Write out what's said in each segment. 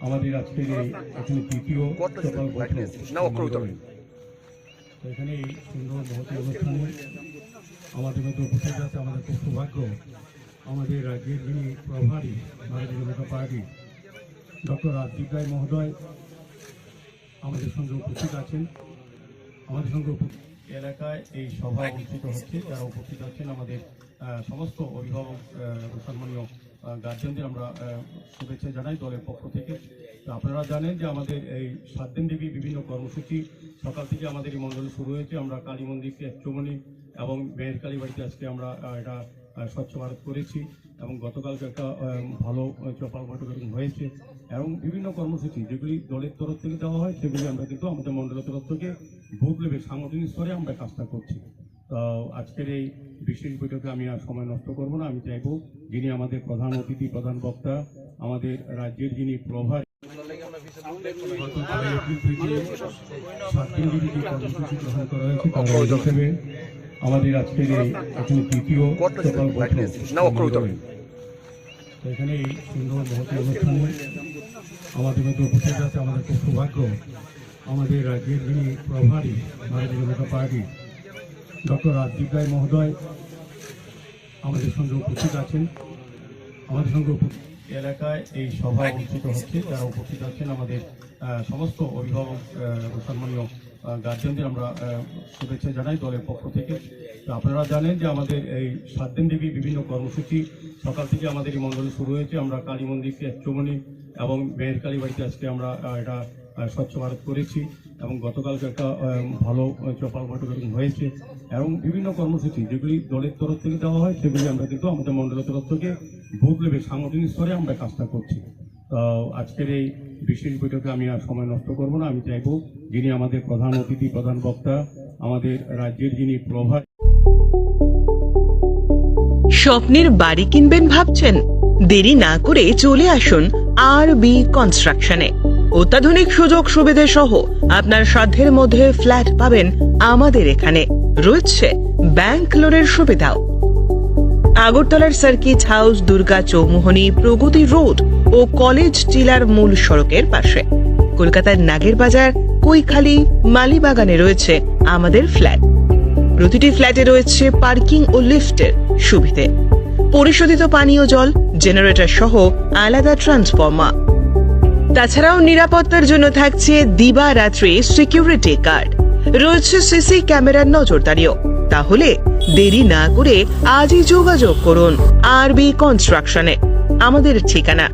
আমাদের আজকের এই এখানে তো এখানে এই সুন্দর মহতি অনুষ্ঠানে আমাদের মধ্যে উপস্থিত আছে আমাদের খুব সৌভাগ্য আমাদের রাজ্যের যিনি প্রভারী ভারতীয় জনতা পার্টি ডক্টর রাজদীপ রায় মহোদয় আমাদের সঙ্গে উপস্থিত আছেন। আমাদের সঙ্গে এলাকায় এই সভা অনুষ্ঠিত হচ্ছে, যারা উপস্থিত আছেন আমাদের সমস্ত অভিভাবক সম্মানীয় গার্জেনদের আমরা শুভেচ্ছা জানাই দলের পক্ষ থেকে। আপনারা জানেন যে আমাদের এই সাত দিন দেবী বিভিন্ন কর্মসূচি সকাল থেকে আমাদের এই মণ্ডল শুরু হয়েছে। আমরা কালী মন্দিরকে চৌমনি এবং মেয়ের কালী বাড়িতে আজকে আমরা এটা স্বচ্ছ ভারত করেছি এবং গতকালকে একটা ভালো চপাল বৈঠক হয়েছে। এবং বিভিন্ন কর্মসূচি যেগুলি দলের তরফ থেকে দেওয়া হয় সেগুলি আমরা কিন্তু আমাদের মণ্ডলের তরফ থেকে বুথ লেভেল সাংগঠনিক স্তরে আমরা কাজটা করছি। তো আজকের এই বিশেষ বৈঠকে আমি আর সময় নষ্ট করব না। আমি চাইব যিনি আমাদের প্রধান অতিথি প্রধান বক্তা আমাদের রাজ্যের যিনি প্রভার আমাদের আজকের এই এখানে তৃতীয় এখানে এই সুন্দর মহতি অনুষ্ঠানে আমাদের মধ্যে উপস্থিত আছে, আমাদের খুব সৌভাগ্য। আমাদের রাজ্যের যিনি প্রভারী, ভারতীয় জনতা পার্টি, ডক্টর রাজদীপ রায় মহোদয় আমাদের সঙ্গে উপস্থিত আছেন। আমাদের সঙ্গে উপ- এলাকায় এই সভা অনুষ্ঠিত হচ্ছে। যারা উপস্থিত আছেন আমাদের সমস্ত অভিভাবক সম্মানীয় গার্জেনদের আমরা শুভেচ্ছা জানাই দলের পক্ষ থেকে। আপনারা জানেন যে আমাদের এই সাত দিন দেবী বিভিন্ন কর্মসূচি সকাল থেকে আমাদের এই মণ্ডল শুরু হয়েছে। আমরা কালী মন্দিরকে চৌমনি এবং মেয়ের কালী বাড়িতে আজকে আমরা এটা স্বচ্ছ ভারত করেছি এবং গতকালকে একটা ভালো চপাল বৈঠক হয়েছে। এবং বিভিন্ন কর্মসূচি যেগুলি দলের তরফ থেকে দেওয়া হয়, সেগুলি আমরা কিন্তু আমাদের মণ্ডলের তরফ থেকে বুথ লেভেল সাংগঠনিক স্তরে আমরা কাজটা করছি। আজকের এই বিশেষ বৈঠকে আমি আর সময় নষ্ট করব না। আমি চাইব যিনি আমাদের প্রধান অতিথি, প্রধান বক্তা, আমাদের রাজ্যের যিনি প্রভার স্বপ্নের বাড়ি কিনবেন ভাবছেন? দেরি না করে চলে আসুন আর বি কনস্ট্রাকশনে অত্যাধুনিক সুযোগ সুবিধে সহ আপনার সাধ্যের মধ্যে ফ্ল্যাট পাবেন আমাদের এখানে। রয়েছে। ব্যাংক লোনের সুবিধাও। আগরতলার circuit house, Durga Chowmuhani, Pragati road ও কলেজ টিলার মূল সড়কের পাশে। কলকাতার নাগের বাজার, কৈখালি, মালিবাগানে রয়েছে আমাদের ফ্ল্যাট। প্রতিটি ফ্ল্যাটে রয়েছে পার্কিং ও লিফটের সুবিধে। পরিশোধিত পানীয় জল, জেনারেটর সহ আলাদা ট্রান্সফর্মার। তাছাড়াও নিরাপত্তার জন্য থাকছে দিবারাত্রি সিকিউরিটি গার্ড। রয়েছে সিসি ক্যামেরার নজরদারিও। তাহলে দেরি না করে আজই যোগাযোগ করুন আরবি কনস্ট্রাকশনে। আমাদের ঠিকানা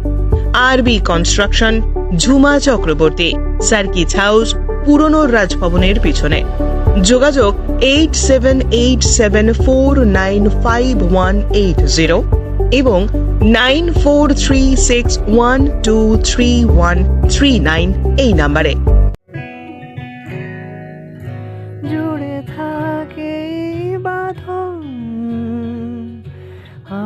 RB construction, Jhuma Chakraborty, circuit house, পুরনো রাজভবনের পিছনে। যোগাযোগ eight seven eight seven four nine five one eight zero এবং nine four three six one two three one three nine এই নাম্বারে।